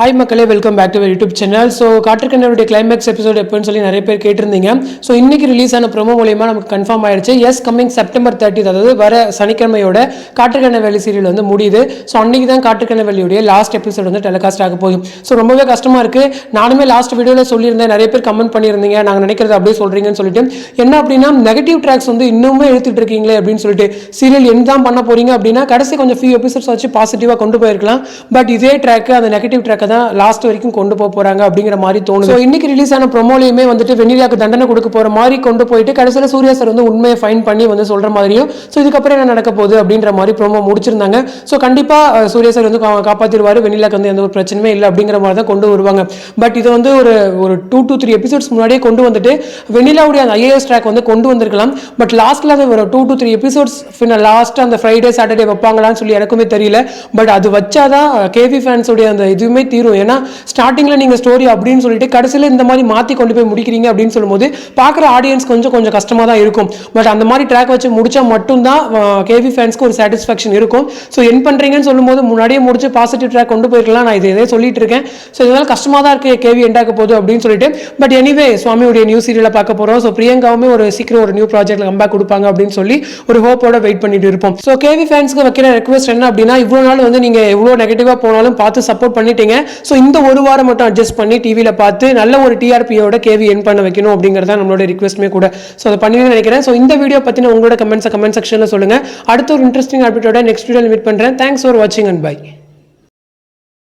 Hi மக்களே welcome back to YouTube channel so காற்றுக்கண்ணனுடைய climax episode எப்போன்னு சொல்லி நிறைய பேர் கேட்டிருந்தீங்க. ஸோ இன்றைக்கி ரிலீஸ் ஆன ப்ரோமோ மூலியமா நமக்கு கன்ஃபார்ம் ஆயிடுச்சு எஸ் கம்மிங் செப்டம்பர் தேர்ட்டி அதாவது வர சனிக்கிழமையோட காற்றுக்கண்ண வேலி சீரியல் வந்து முடியுது. ஸோ அன்னைக்கு தான் காற்றுக்கண்ண வேலியுடைய லாஸ்ட் எபிசோட் வந்து டெலிகாஸ்ட் ஆக போகுது. ஸோ ரொம்பவே கஷ்டமாக இருக்குது நானுமே லாஸ்ட் வீடியோவில் சொல்லியிருந்தேன். நிறைய பேர் கமெண்ட் பண்ணியிருந்தீங்க. நாங்கள் நினைக்கிறது அப்படியே சொல்கிறீங்கன்னு சொல்லிட்டு. என்ன அப்படின்னா நெகட்டிவ் ட்ராக்ஸ் வந்து இன்னுமே எடுத்துட்டு இருக்கீங்களே அப்படின்னு சொல்லிட்டு சீரியல் என்ன தான் பண்ண போகிறீங்க அப்படின்னா கடைசி கொஞ்சம் ஃபியூ எபிசோட்ஸ் வச்சு பாசிட்டிவாக கொண்டு போயிருக்கலாம். பட் இதே ட்ராக் அந்த நெகட்டிவ் ட்ராக் தான் லாஸ்ட் வரைக்கும் கொண்டு போக போறாங்க அப்படிங்கிற மாதிரி தோணும் ஸோ இன்னைக்கு ரிலீஸ் ஆன ப்ரொமோலையுமே வந்துட்டு வெண்ணிலாக்கு தண்டனை கொடுக்க போற மாதிரி கொண்டு போயிட்டு கடைசியில் சூர்யா சார் வந்து உண்மையை ஃபைன் பண்ணி வந்து சொல்ற மாதிரியும் ஸோ இதுக்கப்புறம் என்ன நடக்க போகுது அப்படின்ற மாதிரி ப்ரோமோ முடிச்சிருந்தாங்க. ஸோ கண்டிப்பா சூர்யா சார் வந்து கா- வெண்ணிலாக்கு வந்து எந்த ஒரு பிரச்சனையுமே இல்லை அப்படிங்கிற மாதிரி தான் கொண்டு வருவாங்க. பட் இது வந்து ஒரு ஒரு டூ டூ த்ரீ எபிசோட்ஸ் முன்னாடியே கொண்டு வந்துட்டு வெண்ணிலாவுடைய அந்த ஐஏஎஸ் ட்ராக் வந்து கொண்டு வந்திருக்கலாம். பட் லாஸ்ட்ல அது ஒரு two two three episodes last அந்த ஃப்ரைடே சாட்டர்டே வைப்பாங்களான்னு சொல்லி எனக்குமே தெரியல. பட் அது வச்சாதான் கேவி ஃபேன்ஸுடைய அந்த இதுவுமே தீரும். ஏன்னா ஸ்டார்டிங்ல நீங்க ஸ்டோரி அப்படின்னு சொல்லிட்டு கடைசியில் இந்த மாதிரி மாற்றி கொண்டு போய் முடிக்கிறீங்க அப்படின்னு சொல்லும்போது பார்க்குற ஆடியன்ஸ் கொஞ்சம் கொஞ்சம் கஷ்டமா தான் இருக்கும். பட் அந்த மாதிரி ட்ராக் வச்சு முடிச்சா மட்டும்தான் கேவி ஃபேன்ஸ்க்கு ஒரு சாட்டிஸ்ஃபேக்ஷன் இருக்கும். ஸோ என் பண்றீங்கன்னு சொல்லும்போது முன்னாடியே முடிச்சு பாசிட்டிவ் ட்ராக் கொண்டு போயிருக்கலாம். நான் இது இதே சொல்லிட்டு இருக்கேன். ஸோ இதனால் கஷ்டமா தான் இருக்கு கேவி எண்டாக்க போகுது அப்படின்னு சொல்லிட்டு. பட் எனிவே சுவாமியுடைய நியூ சீரியலை பார்க்க போறோம். ஸோ பிரியங்காவுமே ஒரு சீக்கிரம் ஒரு நியூ ப்ராஜெக்ட்ல கம்பேக் கொடுப்பாங்க அப்படின்னு சொல்லி ஒரு ஹோப்போட வெயிட் பண்ணிட்டு இருப்போம். ஸோ கேவி ஃபேன்ஸ்க்கு வைக்கிற ரெக்வஸ்ட் என்ன அப்படின்னா இவ்வளோ நாள் வந்து நீங்க எவ்வளோ நெகட்டிவாக போனாலும் பார்த்து சப்போர்ட் பண்ணிட்டீங்க. ஸோ இந்த ஒரு வாரம் மட்டும் அட்ஜஸ்ட் பண்ணி டிவியில் பார்த்து நல்ல ஒரு டிஆர்பியோட கேவி என் பண்ண வைக்கணும் அப்படிங்கிறத நம்மளோட ரிக்வெஸ்ட்மே கூட. ஸோ அதை பண்ணி நினைக்கிறேன். ஸோ இந்த வீடியோ பற்றின உங்களோட கமெண்ட்ஸை கமெண்ட் செக்ஷனில் சொல்லுங்க. அடுத்த ஒரு இன்ட்ரெஸ்டிங் அப்டேட்டோட நெக்ஸ்ட் வீடியோ மீட் பண்ணுறேன் தேங்க்ஸ் ஃபார் வாட்சிங் அண்ட் பை